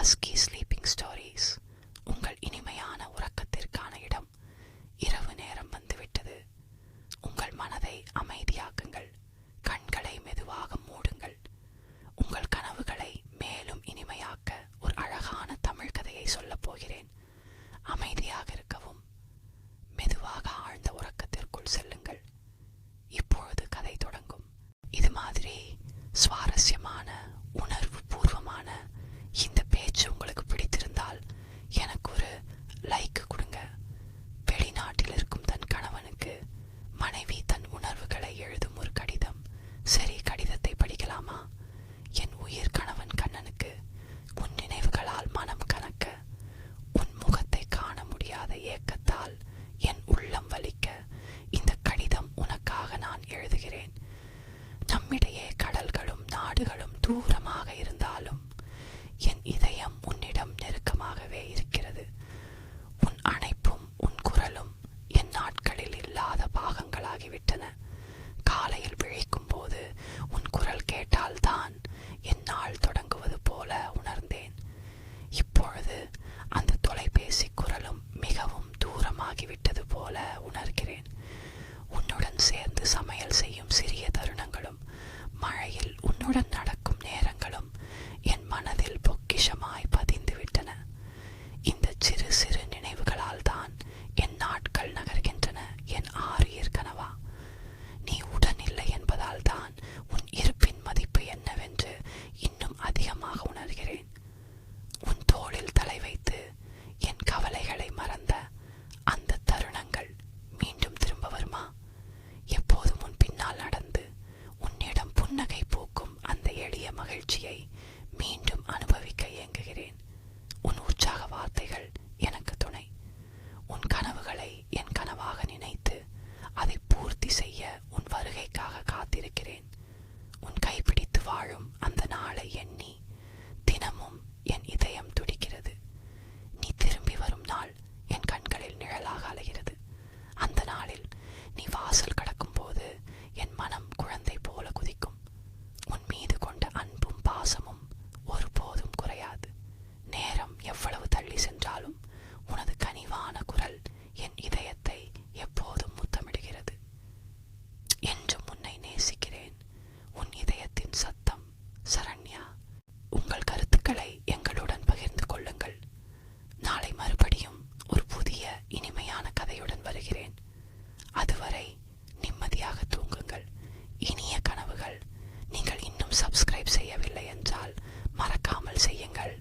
husky sleeping story வீடுகளும் தூரமாக இருந்தாலும் என் இதயம் உன்னிடம் நெருக்கமாகவே இருக்கிறது. உன் அணைப்பும் உன் குரலும் என் நாட்களில் இல்லாத பாகங்களாகிவிட்டன. காலையில் விழிக்கும் போது உன் குரல் கேட்டால்தான் என் நாள் தொடங்குவது போல உணர்ந்தேன். இப்பொழுது அந்த தொலைபேசி குரலும் மிகவும் தூரமாகிவிட்டது போல உணர்கிறேன். உன்னுடன் சேர்ந்து சமையல் செய்யும் சிறிய தருணங்களும் product negotiate செய்யுங்கள்.